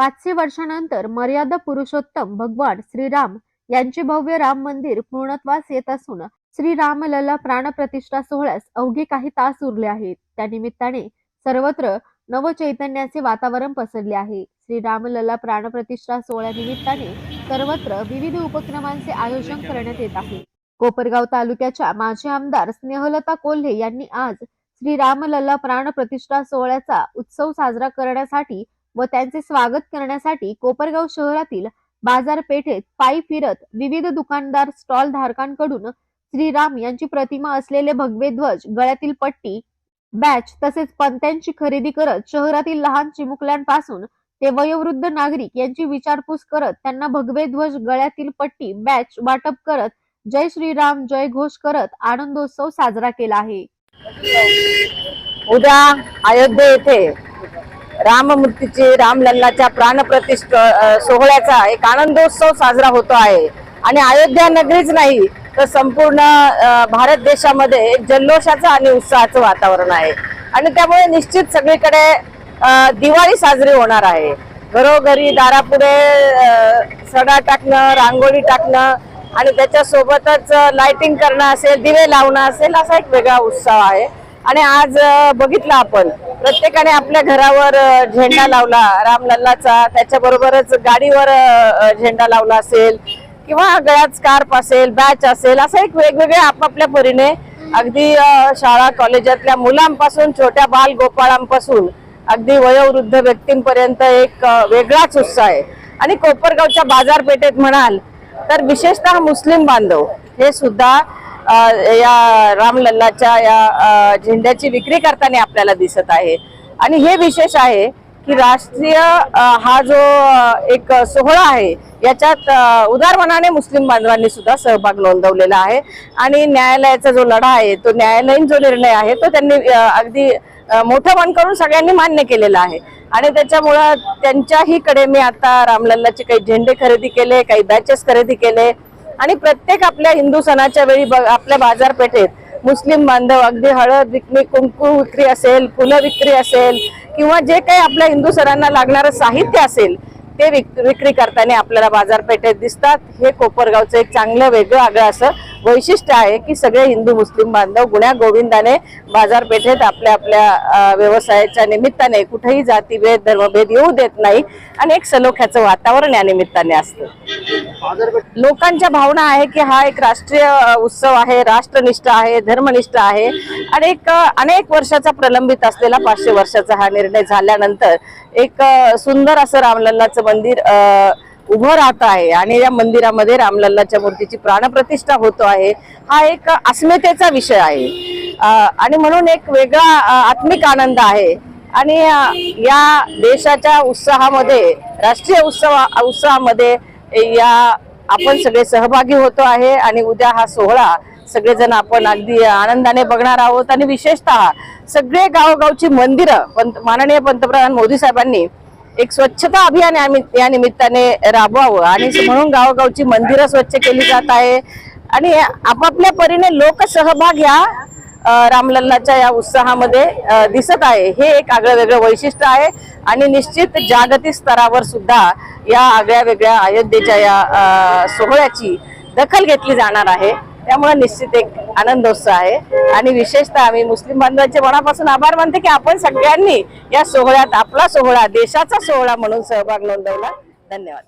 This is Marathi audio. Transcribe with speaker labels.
Speaker 1: पाचशे वर्षानंतर मर्यादा पुरुषोत्तम भगवान श्रीराम यांचे भव्य राम मंदिर पूर्णत्वास येत असून श्री रामलला प्राणप्रतिष्ठा सोहळ्यास अवघे काही तास उरले आहेत. त्या निमित्ताने सर्वत्र नवचैतन्याचे वातावरण पसरले आहे. श्री रामलला प्राणप्रतिष्ठा सोहळ्यानिमित्ताने सर्वत्र विविध उपक्रमांचे आयोजन करण्यात येत आहे. कोपरगाव तालुक्याच्या माजी आमदार स्नेहलता कोल्हे यांनी आज श्रीरामलला प्राणप्रतिष्ठा सोहळ्याचा उत्सव साजरा करण्यासाठी व त्यांचे स्वागत करण्यासाठी कोपरगाव शहरातील बाजारपेठेत पायी फिरत विविध दुकानदार स्टॉल धारकांकडून श्रीराम यांची प्रतिमा असलेले भगवे ध्वज गळ्यातील पट्टी बॅच तसेच पंत्यांची खरेदी करत शहरातील लहान चिमुकल्यांपासून ते वयोवृद्ध नागरिक यांची विचारपूस करत त्यांना भगवे ध्वज गळ्यातील पट्टी बॅच वाटप करत जय श्रीराम जय घोष करत आनंदोत्सव साजरा केला आहे.
Speaker 2: उद्या अयोध्ये येथे राममूर्तीचे रामलल्लाच्या प्राणप्रतिष्ठ सोहळ्याचा एक आनंदोत्सव साजरा होतो आहे. आणि अयोध्या नगरीच नाही तर संपूर्ण भारत देशामध्ये जल्लोषाचं आणि उत्साहाचं वातावरण आहे. आणि त्यामुळे निश्चित सगळीकडे दिवाळी साजरी होणार आहे. घरोघरी दारापुढे सडा टाकणं रांगोळी टाकणं आणि त्याच्यासोबतच लाइटिंग करणं असेल दिवे लावणं असेल असा एक वेगळा उत्साह आहे. आणि आज बघितलं आपण प्रत्येकाने आपल्या घरावर झेंडा लावला रामलल्लाचा त्याच्याबरोबरच गाडीवर झेंडा लावला असेल किंवा गळ्यात स्कार्फ असेल बॅच असेल असं एक वेगवेगळे आपापल्या परीने अगदी शाळा कॉलेजातल्या मुलांपासून छोट्या बाल गोपाळांपासून अगदी वयोवृद्ध व्यक्तींपर्यंत एक वेगळाच उत्साह आहे. आणि कोपरगावच्या बाजारपेठेत म्हणाल तर विशेषतः मुस्लिम बांधव हे सुद्धा या रामलल्लाच्या या झेंड्याची विक्री करताना आपल्याला दिसत आहे. आणि हे विशेष आहे की राष्ट्रीय हा जो एक सोहळा आहे याच्यात अ, उदारमनाने मुस्लिम बांधवांनी सुद्धा सहभाग नोंदवलेला आहे. आणि न्यायालयाचा जो लढा आहे तो न्यायालयीन जो निर्णय आहे तो त्यांनी अगदी मोठं मन करून सगळ्यांनी मान्य केलेला आहे. आणि त्याच्यामुळं त्यांच्याही कडे मी आता रामलल्लाचे काही झेंडे खरेदी केले काही बॅचेस खरेदी केले. आणि प्रत्येक आपल्या हिंदू सणाच्या वेळी आपल्या बाजारपेठेत मुस्लिम बांधव अगदी हळद विक्री कुंकू विक्री असेल फुलं विक्री असेल किंवा जे काही आपल्या हिंदू सणांना लागणारं साहित्य असेल ते विक- विक्री करताना आपल्याला बाजारपेठेत दिसतात. हे कोपरगावचं एक चांगलं वेगळं आगळं असं वैशिष्ट्य आहे की सगळे हिंदू मुस्लिम बांधव गुण्या गोविंदाने बाजारपेठेत आपल्या आपल्या व्यवसायाच्या निमित्ताने कुठेही जातीभेद धर्मभेद येऊ देत नाही. आणि एक सलोख्याचं वातावरण या निमित्ताने असतं. लोकांच्या भावना आहे की हा एक राष्ट्रीय उत्सव आहे राष्ट्रनिष्ठ आहे धर्मनिष्ठ आहे. आणि एक अनेक वर्षाचा प्रलंबित असलेला पाचशे वर्षाचा हा निर्णय झाल्यानंतर एक सुंदर असं रामलल्लाचं मंदिर उभं राहत आहे. आणि या मंदिरामध्ये रामलल्लाच्या मूर्तीची प्राणप्रतिष्ठा होतो आहे. हा एक अस्मितेचा विषय आहे. आणि म्हणून एक वेगळा आत्मिक आनंद आहे. आणि या देशाच्या उत्साहामध्ये राष्ट्रीय उत्सव उत्साहामध्ये या आपण सगळे सहभागी होतो आहे आणि उद्या हा सोहळा सगळेजण आपण अगदी आनंदाने बघणार आहोत. आणि विशेषतः सगळे गावोगावची मंदिरं पंत माननीय पंतप्रधान मोदी साहेबांनी एक स्वच्छता अभियान या निमित्ताने राबवावं. आणि म्हणून गावोगावची मंदिरं स्वच्छ केली जात आहे. आणि आपापल्या परीने लोकसहभाग या रामलल्लाच्या या उत्साहामध्ये दिसत आहे. हे एक आगळं वेगळं वैशिष्ट्य आहे आणि निश्चित जागतिक स्तरावर सुद्धा या आगळ्या वेगळ्या अयोध्येच्या या सोहळ्याची दखल घेतली जाणार आहे. त्यामुळे निश्चित एक आनंदोत्सव आहे. आणि विशेषतः आम्ही मुस्लिम बांधवांचे मनापासून आभार मानते की आपण सगळ्यांनी या सोहळ्यात आपला सोहळा देशाचा सोहळा म्हणून सहभाग नोंदवला. धन्यवाद.